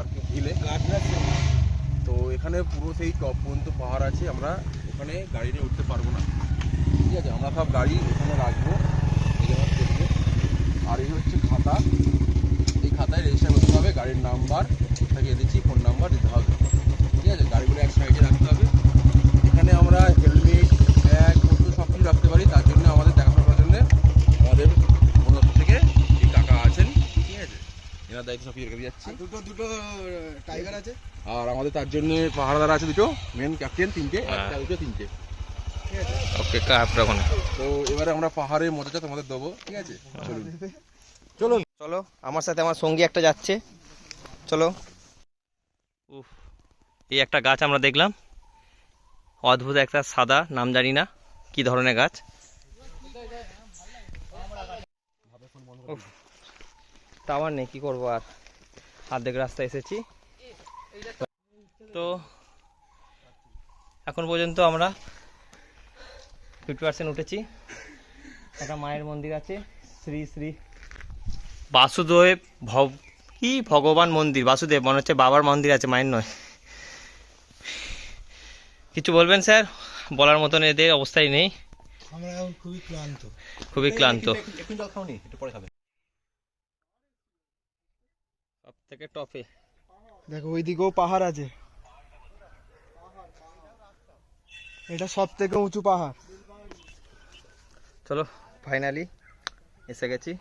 পার্কে, হিলে। তো এখানে পুরো সেই টপ পর্যন্ত পাহাড় আছে, আমরা ওখানে গাড়ি নিয়ে উঠতে পারব না। ঠিক আছে, আমরা সব গাড়ি এখানে রাখব আর এই হচ্ছে খাতা। এই খাতায় রেজিস্টার করতে হবে গাড়ির নাম্বার থেকে এনেছি এনার দায়িত্ব সব রেখে যাচ্ছি। দুটো দুটো টাইগার আছে। আর আমাদের তার জন্য পাহাড়দার আছে দুটো মেন ক্যাপ্টেন তিনটে হ্যাঁ। একটা দুটো তিনটে ওকে তো এবারে আমরা পাহাড়ের মজাটা তোমাদের দেবো ঠিক আছে? চলুন। চলুন। চলো আমার সাথে আমার সঙ্গী একটা যাচ্ছে। চলো। উফ এই একটা গাছ আমরা দেখলাম। অদ্ভুত একটা সাদা নাম জানি না কি ধরনের গাছ? টাওয়ার নেই কি করব আর? অর্ধেক রাস্তা এসেছি। তো এখন পর্যন্ত আমরা ফিফটি পার্সেন্ট উঠেছি। একটা মায়ের মন্দির আছে শ্রী শ্রী বাসুদেব ভব কি ভগবান মন্দির? বাসুদেব মনে হচ্ছে বাবার মন্দির আছে মায়ের নয়। কিছু বলবেন স্যার? বলার মতন এদের অবস্থাই নেই। আমরা খুবই ক্লান্ত। খুবই ক্লান্ত একটু জল খাওনি একটু পরে খাবে সব থেকে টপে দেখো ওইদিকেও পাহাড় আছে এটা সব থেকে উঁচু পাহাড়। চলো ফাইনালি এসে গেছি